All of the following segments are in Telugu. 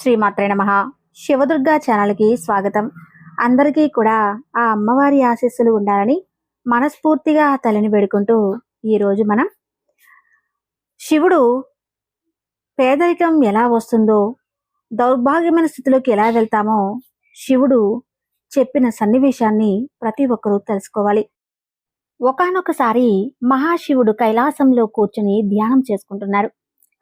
శ్రీమాత్రే నమ. శివదుర్గా ఛానల్కి స్వాగతం. అందరికీ కూడా ఆ అమ్మవారి ఆశీస్సులు ఉండాలని మనస్ఫూర్తిగా తలని తల్లిని వేడుకుంటూ ఈరోజు మనం శివుడు పేదరికం ఎలా వస్తుందో దౌర్భాగ్యమైన స్థితిలోకి ఎలా వెళ్తామో శివుడు చెప్పిన సన్నివేశాన్ని ప్రతి ఒక్కరూ తెలుసుకోవాలి. ఒకనొకసారి మహాశివుడు కైలాసంలో కూర్చుని ధ్యానం చేసుకుంటున్నారు.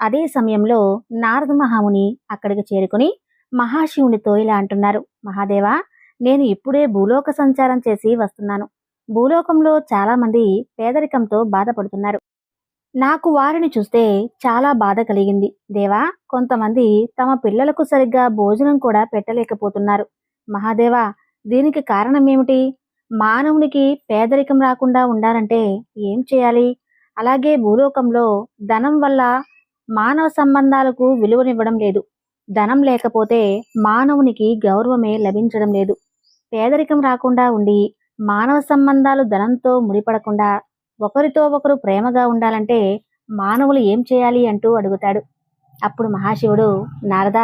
అదే సమయంలో నారద మహాముని అక్కడికి చేరుకుని మహాశివునితో ఇలా అంటున్నారు మహాదేవా నేను ఇప్పుడే భూలోక సంచారం చేసి వస్తున్నాను. భూలోకంలో చాలామంది పేదరికంతో బాధపడుతున్నారు. నాకు వారిని చూస్తే చాలా బాధ కలిగింది. దేవా కొంతమంది తమ పిల్లలకు సరిగ్గా భోజనం కూడా పెట్టలేకపోతున్నారు. మహాదేవా దీనికి కారణం ఏమిటి మానవునికి పేదరికం రాకుండా ఉండాలంటే ఏం చేయాలి? అలాగే భూలోకంలో ధనం వల్ల మానవ సంబంధాలకు విలువనివ్వడం లేదు. ధనం లేకపోతే మానవునికి గౌరవమే లభించడం లేదు. పేదరికం రాకుండా ఉండి మానవ సంబంధాలు ధనంతో ముడిపడకుండా ఒకరితో ఒకరు ప్రేమగా ఉండాలంటే మానవులు ఏం చేయాలి అంటూ అడుగుతాడు. అప్పుడు మహాశివుడు నారద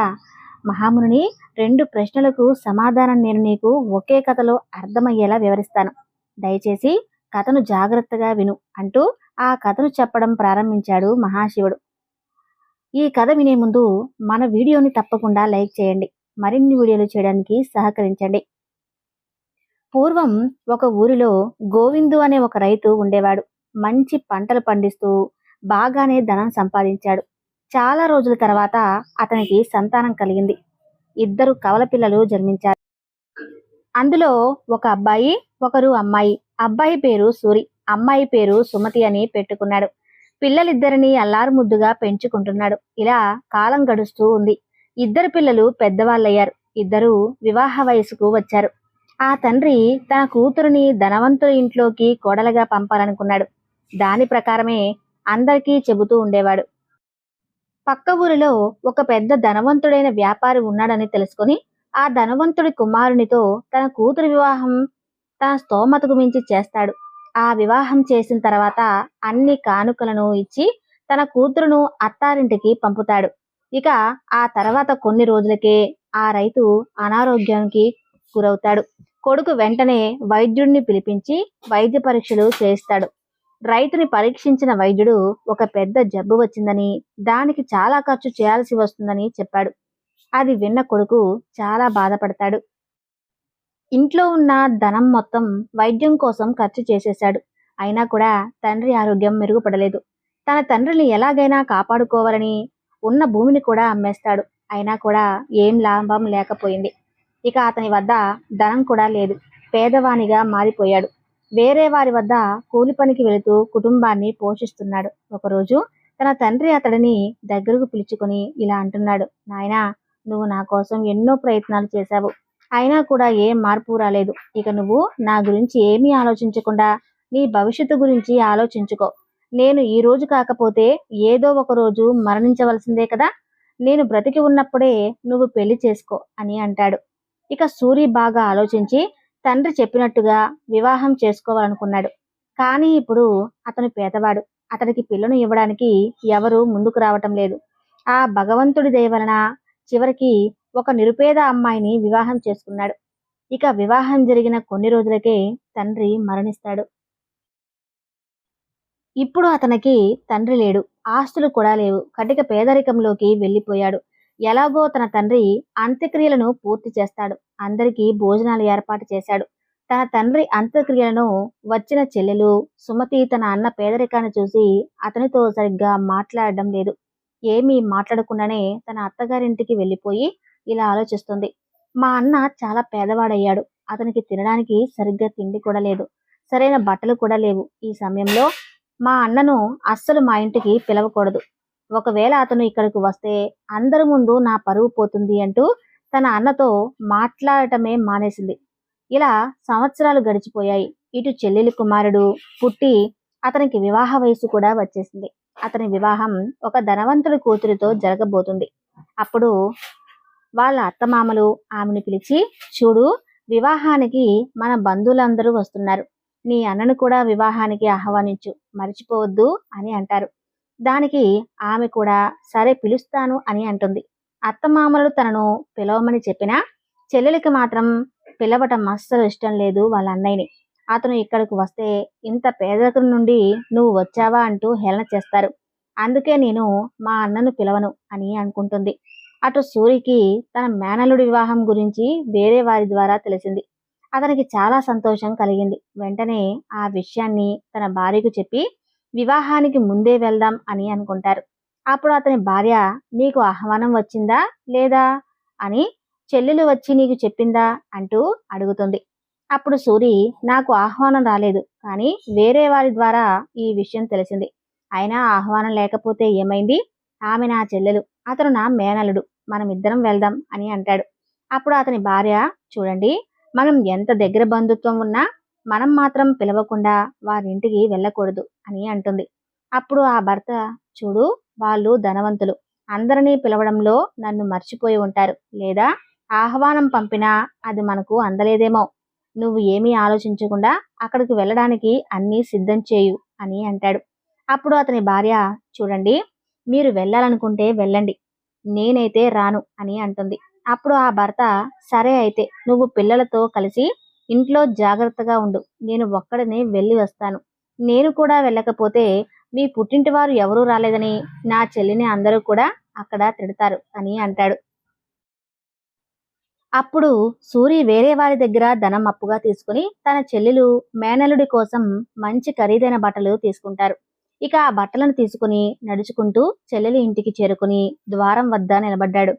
మహాముని రెండు ప్రశ్నలకు సమాధానం నేను నీకు ఒకే కథలో అర్థమయ్యేలా వివరిస్తాను. దయచేసి కథను జాగ్రత్తగా విను అంటూ ఆ కథను చెప్పడం ప్రారంభించాడు మహాశివుడు. ఈ కథ వినే ముందు మన వీడియోని తప్పకుండా లైక్ చేయండి. మరిన్ని వీడియోలు చేయడానికి సహకరించండి. పూర్వం ఒక ఊరిలో గోవిందు అనే ఒక రైతు ఉండేవాడు. మంచి పంటలు పండిస్తూ బాగానే ధనం సంపాదించాడు. చాలా రోజుల తర్వాత అతనికి సంతానం కలిగింది. ఇద్దరు కవల పిల్లలు జన్మించారు. అందులో ఒక అబ్బాయి ఒకరు అమ్మాయి. అబ్బాయి పేరు సూరి. అమ్మాయి పేరు సుమతి అని పెట్టుకున్నాడు. పిల్లలిద్దరిని అల్లారు ముద్దుగా పెంచుకుంటున్నాడు. ఇలా కాలం గడుస్తూ ఉంది. ఇద్దరు పిల్లలు పెద్దవాళ్ళయ్యారు. ఇద్దరు వివాహ వయసుకు వచ్చారు. ఆ తండ్రి తన కూతురుని ధనవంతుల ఇంట్లోకి కోడలుగా పంపాలనుకున్నాడు. దాని ప్రకారమే అందరికీ చెబుతూ ఉండేవాడు. పక్క ఊరిలో ఒక పెద్ద ధనవంతుడైన వ్యాపారి ఉన్నాడని తెలుసుకొని ఆ ధనవంతుడి కుమారునితో తన కూతురు వివాహం తన స్తోమతకు మించి చేస్తాడు. ఆ వివాహం చేసిన తర్వాత అన్ని కానుకలను ఇచ్చి తన కూతురును అత్తారింటికి పంపుతాడు. ఇక ఆ తర్వాత కొన్ని రోజులకే ఆ రైతు అనారోగ్యానికి గురవుతాడు. కొడుకు వెంటనే వైద్యుడిని పిలిపించి వైద్య పరీక్షలు చేయిస్తాడు. రైతుని పరీక్షించిన వైద్యుడు ఒక పెద్ద జబ్బు వచ్చిందని దానికి చాలా ఖర్చు చేయాల్సి వస్తుందని చెప్పాడు. అది విన్న కొడుకు చాలా బాధపడతాడు. ఇంట్లో ఉన్న ధనం మొత్తం వైద్యం కోసం ఖర్చు చేసేశాడు. అయినా కూడా తండ్రి ఆరోగ్యం మెరుగుపడలేదు. తన తండ్రిని ఎలాగైనా కాపాడుకోవాలని ఉన్న భూమిని కూడా అమ్మేస్తాడు. అయినా కూడా ఏం లాభం లేకపోయింది. ఇక అతని వద్ద ధనం కూడా లేదు. పేదవానిగా మారిపోయాడు. వేరే వారి వద్ద కూలి పనికి వెళుతూ కుటుంబాన్ని పోషిస్తున్నాడు. ఒకరోజు తన తండ్రి అతడిని దగ్గరకు పిలుచుకొని ఇలా అంటున్నాడు. నాయనా నువ్వు నా కోసం ఎన్నో ప్రయత్నాలు చేశావు. అయినా కూడా ఏం మార్పు రాలేదు. ఇక నువ్వు నా గురించి ఏమీ ఆలోచించకుండా నీ భవిష్యత్తు గురించి ఆలోచించుకో. నేను ఈ రోజు కాకపోతే ఏదో ఒక రోజు మరణించవలసిందే కదా? నేను బ్రతికి ఉన్నప్పుడే నువ్వు పెళ్ళి చేసుకో అని అంటాడు. ఇక సూరి బాగా ఆలోచించి తండ్రి చెప్పినట్టుగా వివాహం చేసుకోవాలనుకున్నాడు. కానీ ఇప్పుడు అతను పేదవాడు. అతనికి పిల్లను ఇవ్వడానికి ఎవరు ముందుకు రావటం లేదు. ఆ భగవంతుడి దయ వలన చివరికి ఒక నిరుపేద అమ్మాయిని వివాహం చేసుకున్నాడు. ఇక వివాహం జరిగిన కొన్ని రోజులకే తండ్రి మరణిస్తాడు. ఇప్పుడు అతనికి తండ్రి లేడు. ఆస్తులు కూడా లేవు. కటిక పేదరికంలోకి వెళ్ళిపోయాడు. ఎలాగో తన తండ్రి అంత్యక్రియలను పూర్తి చేస్తాడు. అందరికీ భోజనాలు ఏర్పాటు చేశాడు. తన తండ్రి అంత్యక్రియలను వచ్చిన చెల్లెలు సుమతి తన అన్న పేదరికాన్ని చూసి అతనితో సరిగ్గా మాట్లాడడం లేదు. ఏమీ మాట్లాడకుండానే తన అత్తగారింటికి వెళ్ళిపోయి ఇలా ఆలోచిస్తుంది. మా అన్న చాలా పేదవాడయ్యాడు. అతనికి తినడానికి సరిగ్గా తిండి కూడా లేదు. సరైన బట్టలు కూడా లేవు. ఈ సమయంలో మా అన్నను అస్సలు మా ఇంటికి పిలవకూడదు. ఒకవేళ అతను ఇక్కడికి వస్తే అందరి ముందు నా పరువు పోతుంది అంటూ తన అన్నతో మాట్లాడటమే మానేసింది. ఇలా సంవత్సరాలు గడిచిపోయాయి. ఇటు చెల్లెలి కుమారుడు పుట్టి అతనికి వివాహ వయసు కూడా వచ్చేసింది. అతని వివాహం ఒక ధనవంతుడి కూతురితో జరగబోతుంది. అప్పుడు వాళ్ళ అత్తమామలు ఆమెను పిలిచి చూడు వివాహానికి మన బంధువులందరూ వస్తున్నారు. నీ అన్నను కూడా వివాహానికి ఆహ్వానించు. మర్చిపోవద్దు అని అంటారు. దానికి ఆమె కూడా సరే పిలుస్తాను అని అంటుంది. అత్తమామలు తనను పిలవమని చెప్పినా చెల్లెలికి మాత్రం పిలవటం అస్సలు ఇష్టం లేదు వాళ్ళ అన్నయ్యని. అతను ఇక్కడికి వస్తే ఇంత పేదరికం నుండి నువ్వు వచ్చావా? అంటూ హేళన చేస్తారు. అందుకే నేను మా అన్నను పిలవను అని అనుకుంటుంది. అటు సూరికి తన మేనలుడి వివాహం గురించి వేరే వారి ద్వారా తెలిసింది. అతనికి చాలా సంతోషం కలిగింది. వెంటనే ఆ విషయాన్ని తన భార్యకు చెప్పి వివాహానికి ముందే వెళ్దాం అని అనుకుంటారు. అప్పుడు అతని భార్య నీకు ఆహ్వానం వచ్చిందా లేదా అని చెల్లెలు వచ్చి నీకు చెప్పిందా అంటూ అడుగుతుంది. అప్పుడు సూరి నాకు ఆహ్వానం రాలేదు కానీ వేరే వారి ద్వారా ఈ విషయం తెలిసింది. అయినా ఆహ్వానం లేకపోతే ఏమైంది? ఆమె నా చెల్లెలు అతను నా మేనలుడు మనం ఇద్దరం వెళ్దాం అని అంటాడు. అప్పుడు అతని భార్య చూడండి మనం ఎంత దగ్గర బంధుత్వం ఉన్నా మనం మాత్రం పిలవకుండా వారింటికి వెళ్ళకూడదు అని అంటుంది. అప్పుడు ఆ భర్త చూడు వాళ్ళు ధనవంతులు. అందరినీ పిలవడంలో నన్ను మర్చిపోయి ఉంటారు. లేదా ఆహ్వానం పంపినా అది మనకు అందలేదేమో. నువ్వు ఏమీ ఆలోచించకుండా అక్కడికి వెళ్ళడానికి అన్నీ సిద్ధం చేయు అని అంటాడు. అప్పుడు అతని భార్య చూడండి మీరు వెళ్ళాలనుకుంటే వెళ్ళండి. నేనైతే రాను అని అంటుంది. అప్పుడు ఆ భర్త సరే అయితే నువ్వు పిల్లలతో కలిసి ఇంట్లో జాగ్రత్తగా ఉండు. నేను ఒక్కడినే వెళ్ళి వస్తాను. నేను కూడా వెళ్ళకపోతే మీ పుట్టింటి వారు ఎవరూ రాలేదని నా చెల్లిని అందరూ కూడా అక్కడ తిడతారు అని అంటాడు. అప్పుడు సూరి వేరే వారి దగ్గర ధనం అప్పుగా తీసుకుని తన చెల్లెలు మేనలుడి కోసం మంచి ఖరీదైన బట్టలు తీసుకుంటారు. ఇక ఆ బట్టలను తీసుకుని నడుచుకుంటూ చెల్లెలి ఇంటికి చేరుకుని ద్వారం వద్ద నిలబడ్డాడు.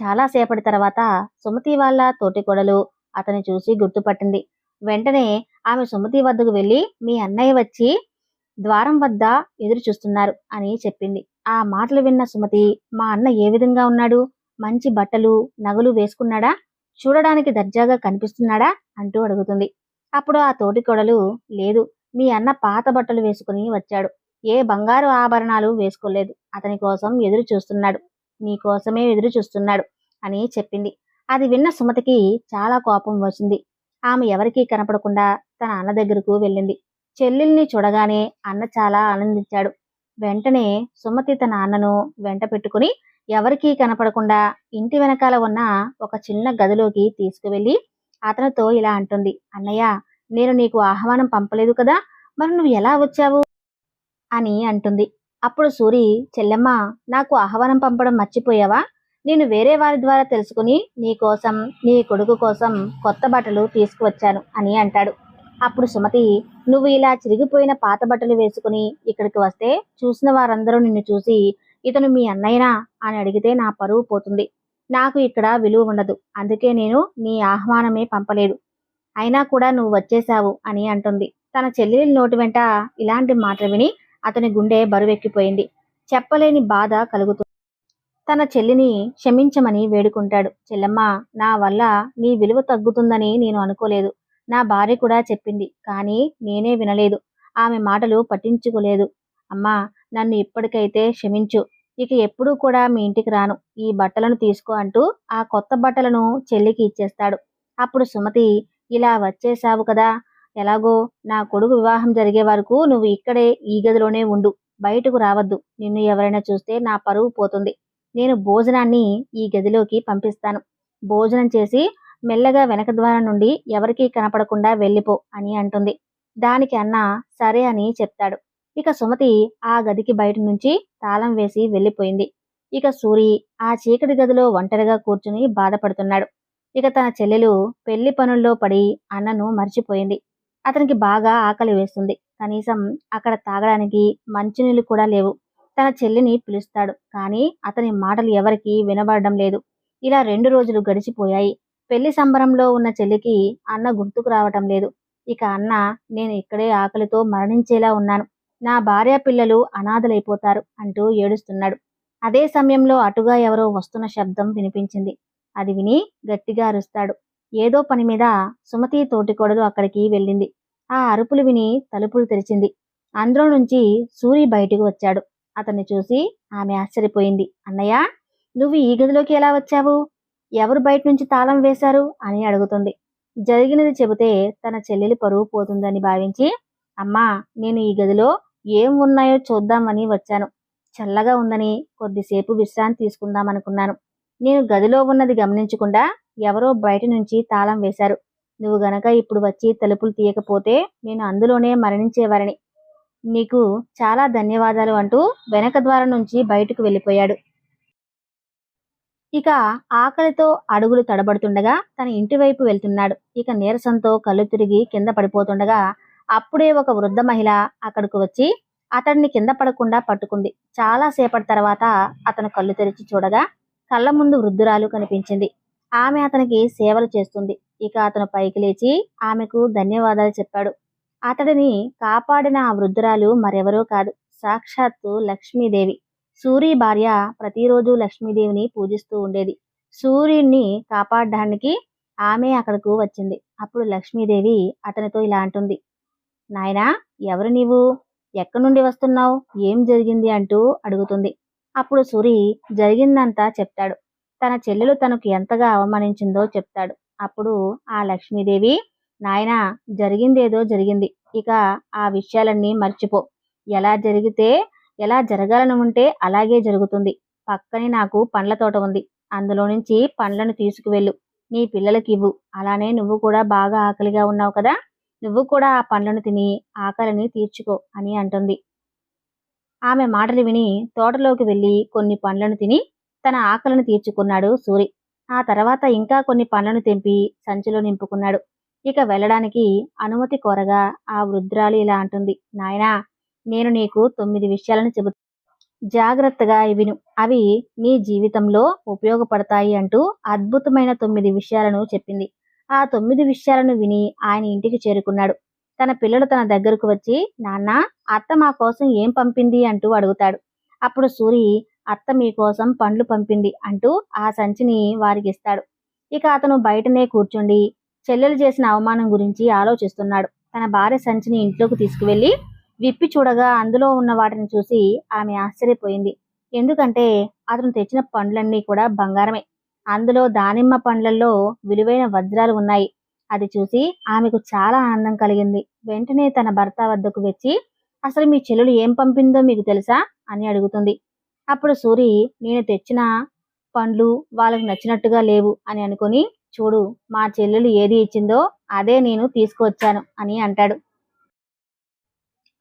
చాలా సేపటి తర్వాత సుమతి వాళ్ళ తోటికోడలు అతని చూసి గుర్తుపట్టింది. వెంటనే ఆమె సుమతి వద్దకు వెళ్ళి మీ అన్నయ్య వచ్చి ద్వారం వద్ద ఎదురు చూస్తున్నారు అని చెప్పింది. ఆ మాటలు విన్న సుమతి మా అన్న ఏ విధంగా ఉన్నాడు? మంచి బట్టలు నగలు వేసుకున్నాడా? చూడడానికి దర్జాగా కనిపిస్తున్నాడా? అంటూ అడుగుతుంది. అప్పుడు ఆ తోటికోడలు లేదు మీ అన్న పాత బట్టలు వేసుకుని వచ్చాడు. ఏ బంగారు ఆభరణాలు వేసుకోలేదు. అతని కోసం ఎదురు చూస్తున్నాడు. నీ కోసమే ఎదురు చూస్తున్నాడు అని చెప్పింది. అది విన్న సుమతికి చాలా కోపం వచ్చింది. ఆమె ఎవరికీ కనపడకుండా తన అన్న దగ్గరకు వెళ్ళింది. చెల్లెల్ని చూడగానే అన్న చాలా ఆనందించాడు. వెంటనే సుమతి తన అన్నను వెంట పెట్టుకుని ఎవరికీ కనపడకుండా ఇంటి వెనకాల ఉన్న ఒక చిన్న గదిలోకి తీసుకువెళ్ళి అతనితో ఇలా అంటుంది. అన్నయ్య నేను నీకు ఆహ్వానం పంపలేదు కదా. మరి నువ్వు ఎలా వచ్చావు? అని అంటుంది. అప్పుడు సూరి చెల్లెమ్మ నాకు ఆహ్వానం పంపడం మర్చిపోయావా? నేను వేరే వారి ద్వారా తెలుసుకుని నీ కోసం నీ కొడుకు కోసం కొత్త బట్టలు తీసుకువచ్చాను అని అంటాడు. అప్పుడు సుమతి నువ్వు ఇలా చిరిగిపోయిన పాత బట్టలు వేసుకుని ఇక్కడికి వస్తే చూసిన వారందరూ నిన్ను చూసి ఇతను మీ అన్నయ్యనా? అని అడిగితే నా పరువు పోతుంది. నాకు ఇక్కడ విలువ ఉండదు. అందుకే నేను నీ ఆహ్వానమే పంపలేదు. అయినా కూడా నువ్వు వచ్చేశావు అని అంటుంది. తన చెల్లెలి నోటి వెంట ఇలాంటి మాటలు విని అతని గుండె బరువెక్కిపోయింది. చెప్పలేని బాధ కలుగుతుంది. తన చెల్లిని క్షమించమని వేడుకుంటాడు. చెల్లమ్మ నా వల్ల నీ విలువ తగ్గుతుందని నేను అనుకోలేదు. నా భార్య కూడా చెప్పింది కానీ నేనే వినలేదు. ఆమె మాటలు పట్టించుకోలేదు. అమ్మా నన్ను ఇప్పటికైతే క్షమించు. ఇక ఎప్పుడూ కూడా మీ ఇంటికి రాను. ఈ బట్టలను తీసుకో అంటూ ఆ కొత్త బట్టలను చెల్లికి ఇచ్చేస్తాడు. అప్పుడు సుమతి ఇలా వచ్చేసావు కదా ఎలాగో నా కొడుకు వివాహం జరిగే వరకు నువ్వు ఇక్కడే ఈ గదిలోనే ఉండు. బయటకు రావద్దు. నిన్ను ఎవరైనా చూస్తే నా పరువు పోతుంది. నేను భోజనాన్ని ఈ గదిలోకి పంపిస్తాను. భోజనం చేసి మెల్లగా వెనక ద్వారం నుండి ఎవరికీ కనపడకుండా వెళ్ళిపో అని అంటుంది. దానికి అన్న సరే అని చెప్తాడు. ఇక సుమతి ఆ గదికి బయట నుంచి తాళం వేసి వెళ్ళిపోయింది. ఇక సూరి ఆ చీకటి గదిలో ఒంటరిగా కూర్చుని బాధపడుతున్నాడు. ఇక తన చెల్లెలు పెళ్ళి పనుల్లో పడి అన్నను మర్చిపోయింది. అతనికి బాగా ఆకలి వేస్తుంది. కనీసం అక్కడ తాగడానికి మంచినీళ్ళు కూడా లేవు. తన చెల్లిని పిలుస్తాడు. కానీ అతని మాటలు ఎవరికీ వినబడడం లేదు. ఇలా రెండు రోజులు గడిచిపోయాయి. పెళ్ళి సంబరంలో ఉన్న చెల్లికి అన్న గుర్తుకు రావటం లేదు. ఇక అన్న నేను ఇక్కడే ఆకలితో మరణించేలా ఉన్నాను. నా భార్య పిల్లలు అనాథలైపోతారు అంటూ ఏడుస్తున్నాడు. అదే సమయంలో అటుగా ఎవరో వస్తున్న శబ్దం వినిపించింది. అది విని గట్టిగా అరుస్తాడు. ఏదో పని మీద సుమతి తోటికోడలు అక్కడికి వెళ్ళింది. ఆ అరుపులు విని తలుపులు తెరిచింది. అందులో నుంచి సూరి బయటకు వచ్చాడు. అతన్ని చూసి ఆమె ఆశ్చర్యపోయింది. అన్నయ్య నువ్వు ఈ గదిలోకి ఎలా వచ్చావు? ఎవరు బయట నుంచి తాళం వేశారు? అని అడుగుతుంది. జరిగినది చెబితే తన చెల్లెలు పరువు పోతుందని భావించి అమ్మా నేను ఈ గదిలో ఏం ఉన్నాయో చూద్దామని వచ్చాను. చల్లగా ఉందని కొద్దిసేపు విశ్రాంతి తీసుకుందాం అనుకున్నాను నేను గదిలో ఉన్నది గమనించకుండా ఎవరో బయట నుంచి తాళం వేశారు. నువ్వు గనక ఇప్పుడు వచ్చి తలుపులు తీయకపోతే నేను అందులోనే మరణించేవారని. నీకు చాలా ధన్యవాదాలు అంటూ వెనక ద్వారం నుంచి బయటకు వెళ్ళిపోయాడు. ఇక ఆకలితో అడుగులు తడబడుతుండగా తన ఇంటి వైపు వెళ్తున్నాడు. ఇక నీరసంతో కళ్ళు తిరిగి కింద పడిపోతుండగా అప్పుడే ఒక వృద్ధ మహిళ అక్కడికి వచ్చి అతడిని కింద పడకుండా పట్టుకుంది. చాలా సేపటి తర్వాత అతను కళ్ళు తెరిచి చూడగా కళ్ళ ముందు వృద్ధురాలు కనిపించింది. ఆమె అతనికి సేవలు చేస్తుంది. ఇక అతను పైకి లేచి ఆమెకు ధన్యవాదాలు చెప్పాడు. అతడిని కాపాడిన ఆ వృద్ధురాలు మరెవరూ కాదు. సాక్షాత్తు లక్ష్మీదేవి. సూరి భార్య ప్రతిరోజు లక్ష్మీదేవిని పూజిస్తూ ఉండేది. సూర్యుడిని కాపాడడానికి ఆమె అక్కడకు వచ్చింది. అప్పుడు లక్ష్మీదేవి అతనితో ఇలా అంటుంది. నాయనా ఎవరు నీవు? ఎక్కడి నుండి వస్తున్నావు? ఏం జరిగింది? అంటూ అడుగుతుంది. అప్పుడు సూరి జరిగిందంతా చెప్తాడు. తన చెల్లెలు తనకు ఎంతగా అవమానించిందో చెప్తాడు. అప్పుడు ఆ లక్ష్మీదేవి నాయన జరిగిందేదో జరిగింది. ఇక ఆ విషయాలన్నీ మర్చిపో. ఎలా జరిగితే ఎలా జరగాలని ఉంటే అలాగే జరుగుతుంది. పక్కనే నాకు పండ్ల తోట ఉంది. అందులో నుంచి పండ్లను తీసుకువెళ్ళు. నీ పిల్లలకి ఇవ్వు. అలానే నువ్వు కూడా బాగా ఆకలిగా ఉన్నావు కదా. నువ్వు కూడా ఆ పండ్లను తిని ఆకలిని తీర్చుకో అని అంటుంది. ఆమె మాటలు విని తోటలోకి వెళ్ళి కొన్ని పండ్లను తిని తన ఆకలిని తీర్చుకున్నాడు సూరి. ఆ తర్వాత ఇంకా కొన్ని పండ్లను తెంపి సంచిలో నింపుకున్నాడు. ఇక వెళ్ళడానికి అనుమతి కోరగా ఆ వృద్ధురాలు ఇలా అంటుంది. నాయనా నేను నీకు తొమ్మిది విషయాలను చెబుతా. జాగ్రత్తగా విను. అవి నీ జీవితంలో ఉపయోగపడతాయి అంటూ అద్భుతమైన తొమ్మిది విషయాలను చెప్పింది. ఆ తొమ్మిది విషయాలను విని ఆయన ఇంటికి చేరుకున్నాడు. తన పిల్లలు తన దగ్గరకు వచ్చి నాన్న అత్త మా కోసం ఏం పంపింది? అంటూ అడుగుతాడు. అప్పుడు సూరి అత్త మీకోసం పండ్లు పంపింది అంటూ ఆ సంచిని వారికి ఇస్తాడు ఇక అతను బయటనే కూర్చుండి చెల్లెలు చేసిన అవమానం గురించి ఆలోచిస్తున్నాడు. తన భార్య సంచిని ఇంట్లోకి తీసుకువెళ్ళి విప్పి చూడగా అందులో ఉన్న వాటిని చూసి ఆమె ఆశ్చర్యపోయింది. ఎందుకంటే అతను తెచ్చిన పండ్లన్నీ కూడా బంగారమే. అందులో దానిమ్మ పండ్లలో విలువైన వజ్రాలు ఉన్నాయి. అది చూసి ఆమెకు చాలా ఆనందం కలిగింది. వెంటనే తన భర్త వద్దకు వచ్చి అసలు మీ చెల్లెలు ఏం పంపిందో మీకు తెలుసా? అని అడుగుతుంది. అప్పుడు సూరి నేను తెచ్చిన పండ్లు వాళ్ళకు నచ్చినట్టుగా లేవు అని అనుకుని చూడు మా చెల్లెలు ఏది ఇచ్చిందో అదే నేను తీసుకువచ్చాను అని అంటాడు.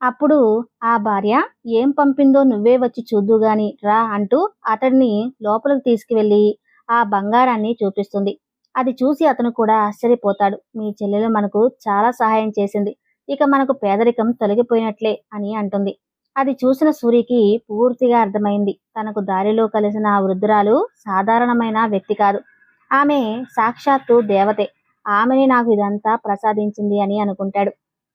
అప్పుడు ఆ భార్య ఏం పంపిందో నువ్వే వచ్చి చూద్దు గాని రా అంటూ అతడిని లోపలికి తీసుకువెళ్ళి ఆ బంగారాన్ని చూపిస్తుంది. అది చూసి అతను కూడా ఆశ్చర్యపోతాడు. మీ చెల్లెలు మనకు చాలా సహాయం చేసింది. ఇక మనకు పేదరికం తొలగిపోయినట్లే అని అంటుంది. అది చూసిన సూరికి పూర్తిగా అర్థమైంది. తనకు దారిలో కలిసిన ఆ వృద్ధురాలు సాధారణమైన వ్యక్తి కాదు. ఆమె సాక్షాత్తు దేవతే. ఆమెని నాకు ఇదంతా ప్రసాదించింది అని అనుకుంటాడు.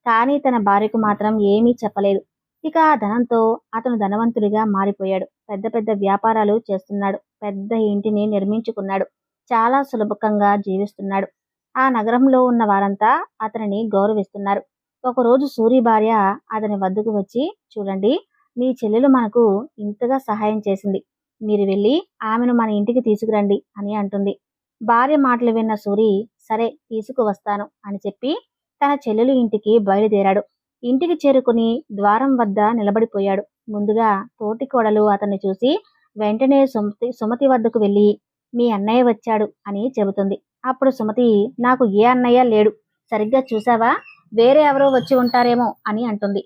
కానీ తన భార్యకు మాత్రం ఏమీ చెప్పలేదు. ఇక ఆ ధనంతో అతను ధనవంతుడిగా మారిపోయాడు. పెద్ద పెద్ద వ్యాపారాలు చేస్తున్నాడు. పెద్ద ఇంటిని నిర్మించుకున్నాడు. చాలా సులభకంగా జీవిస్తున్నాడు. ఆ నగరంలో ఉన్న వారంతా అతనిని గౌరవిస్తున్నారు. ఒకరోజు సూరి భార్య అతని వద్దకు వచ్చి చూడండి మీ చెల్లెలు మనకు ఇంతగా సహాయం చేసింది. మీరు వెళ్ళి ఆమెను మన ఇంటికి తీసుకురండి అని అంటుంది. భార్య మాటలు విన్న సూరి సరే తీసుకువస్తాను అని చెప్పి తన చెల్లెలు ఇంటికి బయలుదేరాడు. ఇంటికి చేరుకుని ద్వారం వద్ద నిలబడిపోయాడు. ముందుగా తోటి కోడలు అతన్ని చూసి వెంటనే సుమతి సుమతి వద్దకు వెళ్ళి మీ అన్నయ్య వచ్చాడు అని చెబుతుంది. అప్పుడు సుమతి నాకు ఏ అన్నయ్య లేడు. సరిగ్గా చూసావా వేరే ఎవరో వచ్చి ఉంటారేమో అని అంటుంది.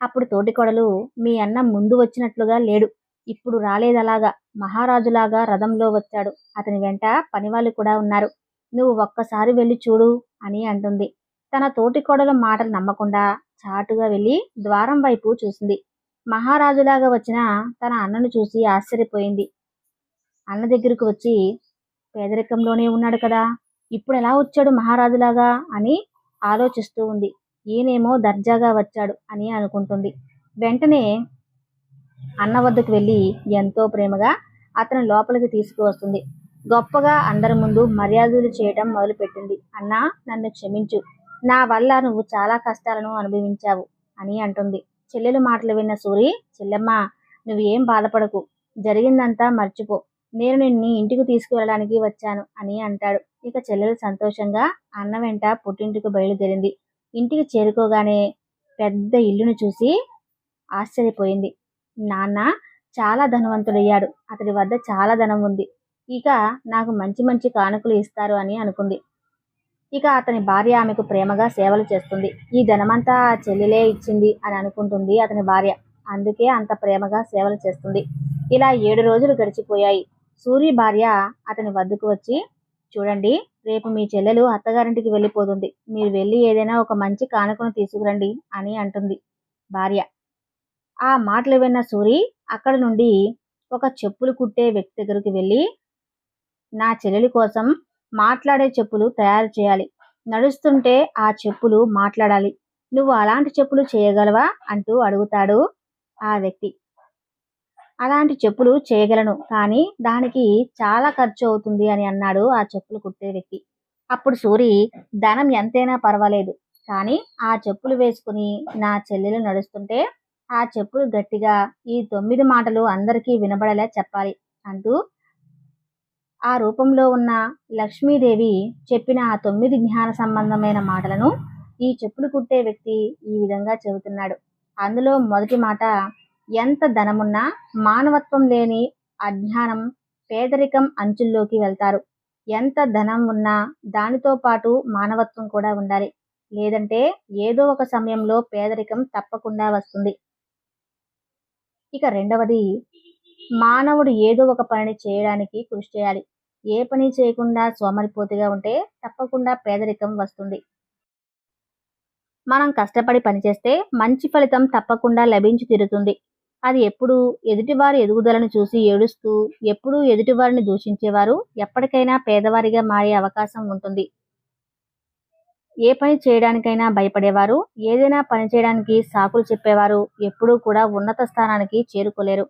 అప్పుడు తోటికోడలు మీ అన్న ముందు వచ్చినట్లుగా లేడు. ఇప్పుడు రాలేదలాగా. మహారాజులాగా రథంలో వచ్చాడు. అతని వెంట పనివాళ్ళు కూడా ఉన్నారు. నువ్వు ఒక్కసారి వెళ్ళి చూడు అని అంటుంది. తన తోటికోడల మాటలు నమ్మకుండా చాటుగా వెళ్ళి ద్వారం వైపు చూసింది. మహారాజులాగా వచ్చిన తన అన్నను చూసి ఆశ్చర్యపోయింది. అన్న దగ్గరకు వచ్చి పేదరికంలోనే ఉన్నాడు కదా ఇప్పుడు ఎలా వచ్చాడు మహారాజులాగా అని ఆలోచిస్తూ ఉంది. ఈయనేమో దర్జాగా వచ్చాడు అని అనుకుంటుంది. వెంటనే అన్న వద్దకు వెళ్ళి ఎంతో ప్రేమగా అతను లోపలికి తీసుకువస్తుంది. గొప్పగా అందరి ముందు మర్యాదలు చేయటం మొదలుపెట్టింది. అన్నా నన్ను క్షమించు. నా వల్ల నువ్వు చాలా కష్టాలను అనుభవించావు అని అంటుంది. చెల్లెలు మాటలు విన్న సూరి చెల్లెమ్మ నువ్వు ఏం బాధపడకు. జరిగిందంతా మర్చిపో. నేను నిన్ను ఇంటికి తీసుకువెళ్ళడానికి వచ్చాను అని అంటాడు. ఇక చెల్లెలు సంతోషంగా అన్న వెంట పుట్టింటికి బయలుదేరింది. ఇంటికి చేరుకోగానే పెద్ద ఇల్లును చూసి ఆశ్చర్యపోయింది. నాన్న చాలా ధనవంతుడయ్యాడు. అతడి వద్ద చాలా ధనం ఉంది. ఇక నాకు మంచి మంచి కానుకలు ఇస్తారు అని అనుకుంది. ఇక అతని భార్య ఆమెకు ప్రేమగా సేవలు చేస్తుంది. ఈ ధనమంతా చెల్లెలే ఇచ్చింది అని అనుకుంటుంది అతని భార్య. అందుకే అంత ప్రేమగా సేవలు చేస్తుంది. ఇలా ఏడు రోజులు గడిచిపోయాయి. సూరి భార్య అతని వద్దకు వచ్చి చూడండి రేపు మీ చెల్లెలు అత్తగారింటికి వెళ్ళిపోతుంది. మీరు వెళ్ళి ఏదైనా ఒక మంచి కానుకను తీసుకురండి అని అంటుంది భార్య. ఆ మాటలు విన్న సూరి అక్కడ నుండి ఒక చెప్పులు కుట్టే వ్యక్తి దగ్గరికి వెళ్ళి నా చెల్లెలి కోసం మాట్లాడే చెప్పులు తయారు చేయాలి. నడుస్తుంటే ఆ చెప్పులు మాట్లాడాలి. నువ్వు అలాంటి చెప్పులు చేయగలవా? అంటూ అడుగుతాడు ఆ వ్యక్తి. అలాంటి చెప్పులు చేయగలను. కానీ దానికి చాలా ఖర్చు అవుతుంది అని అన్నాడు ఆ చెప్పులు కుట్టే వ్యక్తి. అప్పుడు సూరి ధనం ఎంతైనా పర్వాలేదు. కానీ ఆ చెప్పులు వేసుకుని నా చెల్లెలు నడుస్తుంటే ఆ చెప్పులు గట్టిగా ఈ తొమ్మిది మాటలు అందరికీ వినబడేలా చెప్పాలి అంటూ ఆ రూపంలో ఉన్న లక్ష్మీదేవి చెప్పిన ఆ తొమ్మిది జ్ఞాన సంబంధమైన మాటలను ఈ చెప్పులు కుట్టే వ్యక్తి ఈ విధంగా చెబుతున్నాడు. అందులో మొదటి మాట ఎంత ధనమున్నా మానవత్వం లేని అజ్ఞానం పేదరికం అంచుల్లోకి వెళ్తారు. ఎంత ధనం ఉన్నా దానితో పాటు మానవత్వం కూడా ఉండాలి. లేదంటే ఏదో ఒక సమయంలో పేదరికం తప్పకుండా వస్తుంది. ఇక రెండవది మానవుడు ఏదో ఒక పనిని చేయడానికి కృషి చేయాలి. ఏ పని చేయకుండా సోమరిపోతుగా ఉంటే తప్పకుండా పేదరికం వస్తుంది. మనం కష్టపడి పనిచేస్తే మంచి ఫలితం తప్పకుండా లభించి తీరుతుంది. అది ఎప్పుడు ఎదుటివారి ఎదుగుదలను చూసి ఏడుస్తూ ఎప్పుడూ ఎదుటివారిని దూషించేవారు ఎప్పటికైనా పేదవారిగా మారే అవకాశం ఉంటుంది. ఏ పని చేయడానికైనా భయపడేవారు ఏదైనా పని చేయడానికి సాకులు చెప్పేవారు ఎప్పుడూ కూడా ఉన్నత స్థానానికి చేరుకోలేరు.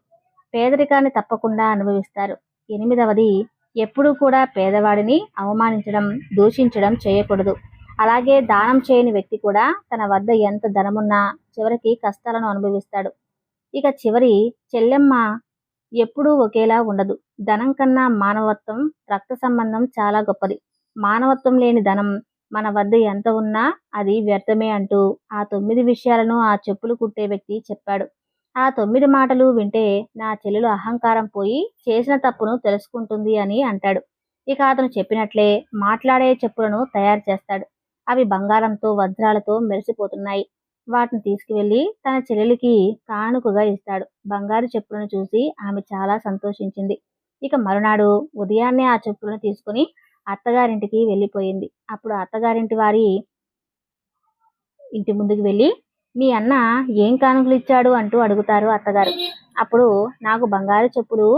పేదరికాన్ని తప్పకుండా అనుభవిస్తారు. ఎనిమిదవది ఎప్పుడూ కూడా పేదవాడిని అవమానించడం దూషించడం చేయకూడదు. అలాగే దానం చేయని వ్యక్తి కూడా తన వద్ద ఎంత ధనమున్నా చివరికి కష్టాలను అనుభవిస్తాడు. ఇక చివరి చెల్లెమ్మ ఎప్పుడూ ఒకేలా ఉండదు. ధనం కన్నా మానవత్వం రక్త సంబంధం చాలా గొప్పది. మానవత్వం లేని ధనం మన వద్ద ఎంత ఉన్నా అది వ్యర్థమే అంటూ ఆ తొమ్మిది విషయాలను ఆ చెప్పులు కుట్టే వ్యక్తి చెప్పాడు. ఆ తొమ్మిది మాటలు వింటే నా చెల్లెలు అహంకారం పోయి చేసిన తప్పును తెలుసుకుంటుంది అని అంటాడు. ఇక అతను చెప్పినట్లే మాట్లాడే చెప్పులను తయారు చేస్తాడు. అవి బంగారంతో వజ్రాలతో మెరిసిపోతున్నాయి. వాటిని తీసుకువెళ్ళి తన చెల్లెలికి కానుకగా ఇస్తాడు. బంగారు చెప్పులను చూసి ఆమె చాలా సంతోషించింది. ఇక మరునాడు ఉదయాన్నే ఆ చెప్పులను తీసుకుని అత్తగారింటికి వెళ్ళిపోయింది. అప్పుడు అత్తగారింటి వారి ఇంటి ముందుకు వెళ్ళి మీ అన్న ఏం కానుకలు ఇచ్చాడు? అంటూ అడుగుతారు అత్తగారు. అప్పుడు నాకు బంగారు చెప్పులు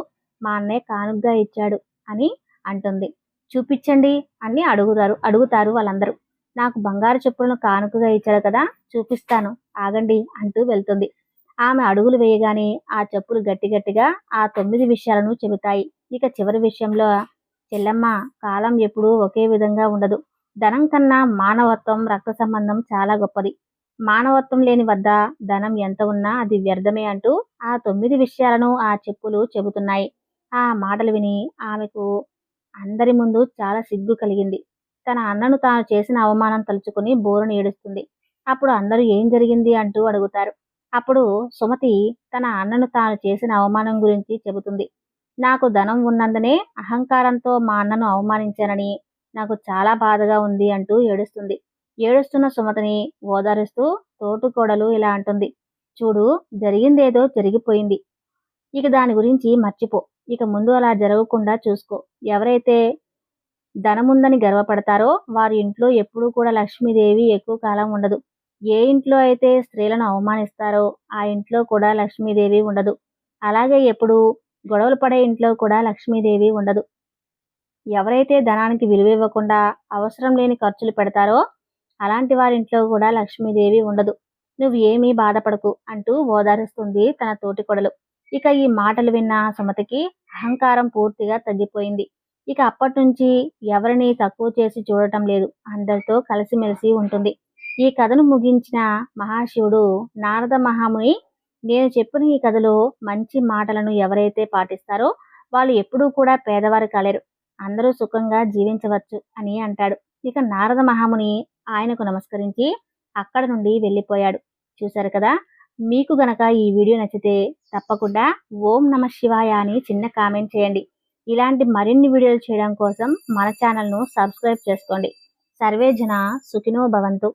మా అన్నయ్య కానుకగా ఇచ్చాడు అని అంటుంది. చూపించండి అని అడుగుతారు అడుగుతారు వాళ్ళందరూ. నాకు బంగారు చెప్పులను కానుకగా ఇచ్చాడు కదా చూపిస్తాను. ఆగండి అంటూ వెళ్తుంది. ఆమె అడుగులు వేయగానే ఆ చెప్పులు గట్టి గట్టిగా ఆ తొమ్మిది విషయాలను చెబుతాయి. ఇక చివరి విషయంలో చెల్లెమ్మ కాలం ఎప్పుడూ ఒకే విధంగా ఉండదు. ధనం కన్నా మానవత్వం రక్త సంబంధం చాలా గొప్పది. మానవత్వం లేని వద్ద ధనం ఎంత ఉన్నా అది వ్యర్థమే అంటూ ఆ తొమ్మిది విషయాలను ఆ చెప్పులు చెబుతున్నాయి. ఆ మాటలు విని ఆమెకు అందరి ముందు చాలా సిగ్గు కలిగింది. తన అన్నను తాను చేసిన అవమానం తలుచుకుని బోరును ఏడుస్తుంది. అప్పుడు అందరూ ఏం జరిగింది అంటూ అడుగుతారు. అప్పుడు సుమతి తన అన్నను తాను చేసిన అవమానం గురించి చెబుతుంది. నాకు ధనం ఉన్నందునే అహంకారంతో మా అన్నను అవమానించానని నాకు చాలా బాధగా ఉంది అంటూ ఏడుస్తుంది. ఏడుస్తున్న సుమతిని ఓదారుస్తూ తోటుకోడలు ఇలా అంటుంది. చూడు జరిగిందేదో జరిగిపోయింది. ఇక దాని గురించి మర్చిపో. ఇక ముందు అలా జరగకుండా చూసుకో. ఎవరైతే ధనముందని గర్వపడతారో వారి ఇంట్లో ఎప్పుడూ కూడా లక్ష్మీదేవి ఎక్కువ కాలం ఉండదు. ఏ ఇంట్లో అయితే స్త్రీలను అవమానిస్తారో ఆ ఇంట్లో కూడా లక్ష్మీదేవి ఉండదు. అలాగే ఎప్పుడు గొడవలు పడే ఇంట్లో కూడా లక్ష్మీదేవి ఉండదు. ఎవరైతే ధనానికి విలువ ఇవ్వకుండా అవసరం లేని ఖర్చులు పెడతారో అలాంటి వారింట్లో కూడా లక్ష్మీదేవి ఉండదు. నువ్వు ఏమీ బాధపడకు అంటూ ఓదారుస్తుంది తన తోటి కొడలు. ఇక ఈ మాటలు విన్న సుమతికి అహంకారం పూర్తిగా తగ్గిపోయింది. ఇక అప్పటి నుంచి ఎవరిని తక్కువ చేసి చూడటం లేదు. అందరితో కలిసిమెలిసి ఉంటుంది. ఈ కథను ముగించిన మహాశివుడు నారద మహాముని నేను చెప్పిన ఈ కథలో మంచి మాటలను ఎవరైతే పాటిస్తారో వాళ్ళు ఎప్పుడూ కూడా పేదవారు కాలేరు. అందరూ సుఖంగా జీవించవచ్చు అని అంటాడు. ఇక నారద మహాముని ఆయనకు నమస్కరించి అక్కడ నుండి వెళ్ళిపోయాడు. చూశారు కదా? మీకు గనక ఈ వీడియో నచ్చితే తప్పకుండా ఓం నమ శివాయ అని చిన్న కామెంట్ చేయండి. ఇలాంటి మరిన్ని వీడియోలు చేయడం కోసం మన ఛానల్ను సబ్స్క్రైబ్ చేసుకోండి. సర్వేజన సుఖినో భవంతు.